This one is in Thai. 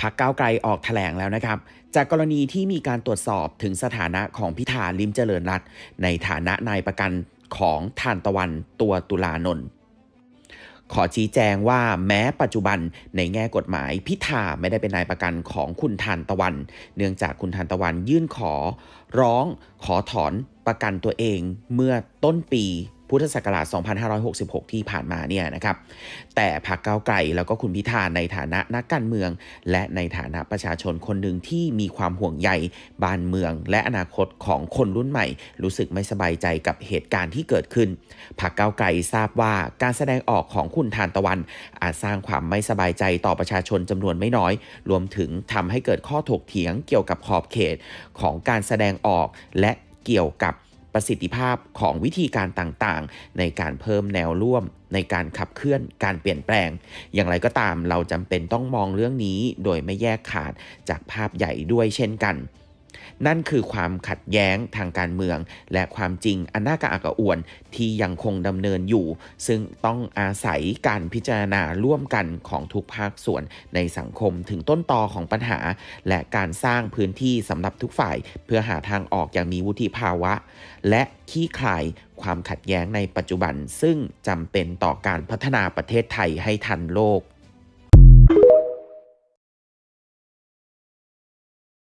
พักก้าวไกลออกแถลงแล้วนะครับ จากกรณีที่มีการตรวจสอบถึงสถานะของพิธาลิมเจริญรัตในฐานะนายประกันของทานตะวันตัวตุลานนท์ขอชี้แจงว่าแม้ปัจจุบันในแง่กฎหมายพิธาไม่ได้เป็นนายประกันของคุณทานตะวัน เนื่องจากคุณทานตะวันยื่นขอ ร้องขอถอนประกันตัวเองเมื่อต้นปี พุทธศักราช 2566 ที่ผ่านมาเนี่ยนะครับ แต่พรรคก้าวไกลแล้วก็คุณพิธาในฐานะนักการเมือง และในฐานะประชาชนคนหนึ่งที่มีความห่วงใยบ้านเมือง และอนาคตของคนรุ่นใหม่ รู้สึกไม่สบายใจกับเหตุการณ์ที่เกิดขึ้นพรรคก้าวไกลทราบว่าการแสดงออกของคุณทานตะวัน อาจสร้างความไม่สบายใจต่อประชาชนจำนวนไม่น้อย รวมถึงทำให้เกิดข้อถกเถียงเกี่ยวกับขอบเขตของการแสดงออกและเกี่ยวกับ ประสิทธิภาพของวิธีการต่างๆ ในการเพิ่มแนวร่วม ในการขับเคลื่อนการเปลี่ยนแปลง อย่างไรก็ตามเราจำเป็นต้องมองเรื่องนี้โดยไม่แยกขาดจากภาพใหญ่ด้วยเช่นกัน นั่นคือความขัดแย้งทางการเมือง และความจริงอันน่ากระอักกระอ่วนที่ยังคงดำเนินอยู่ ซึ่งต้องอาศัยการพิจารณาร่วมกันของทุกภาคส่วนในสังคมถึงต้นตอของปัญหา และการสร้างพื้นที่สำหรับทุกฝ่าย เพื่อหาทางออกอย่างมีวุฒิภาวะ และขี้คลายความขัดแย้งในปัจจุบัน ซึ่งจำเป็นต่อการพัฒนาประเทศไทยให้ทันโลก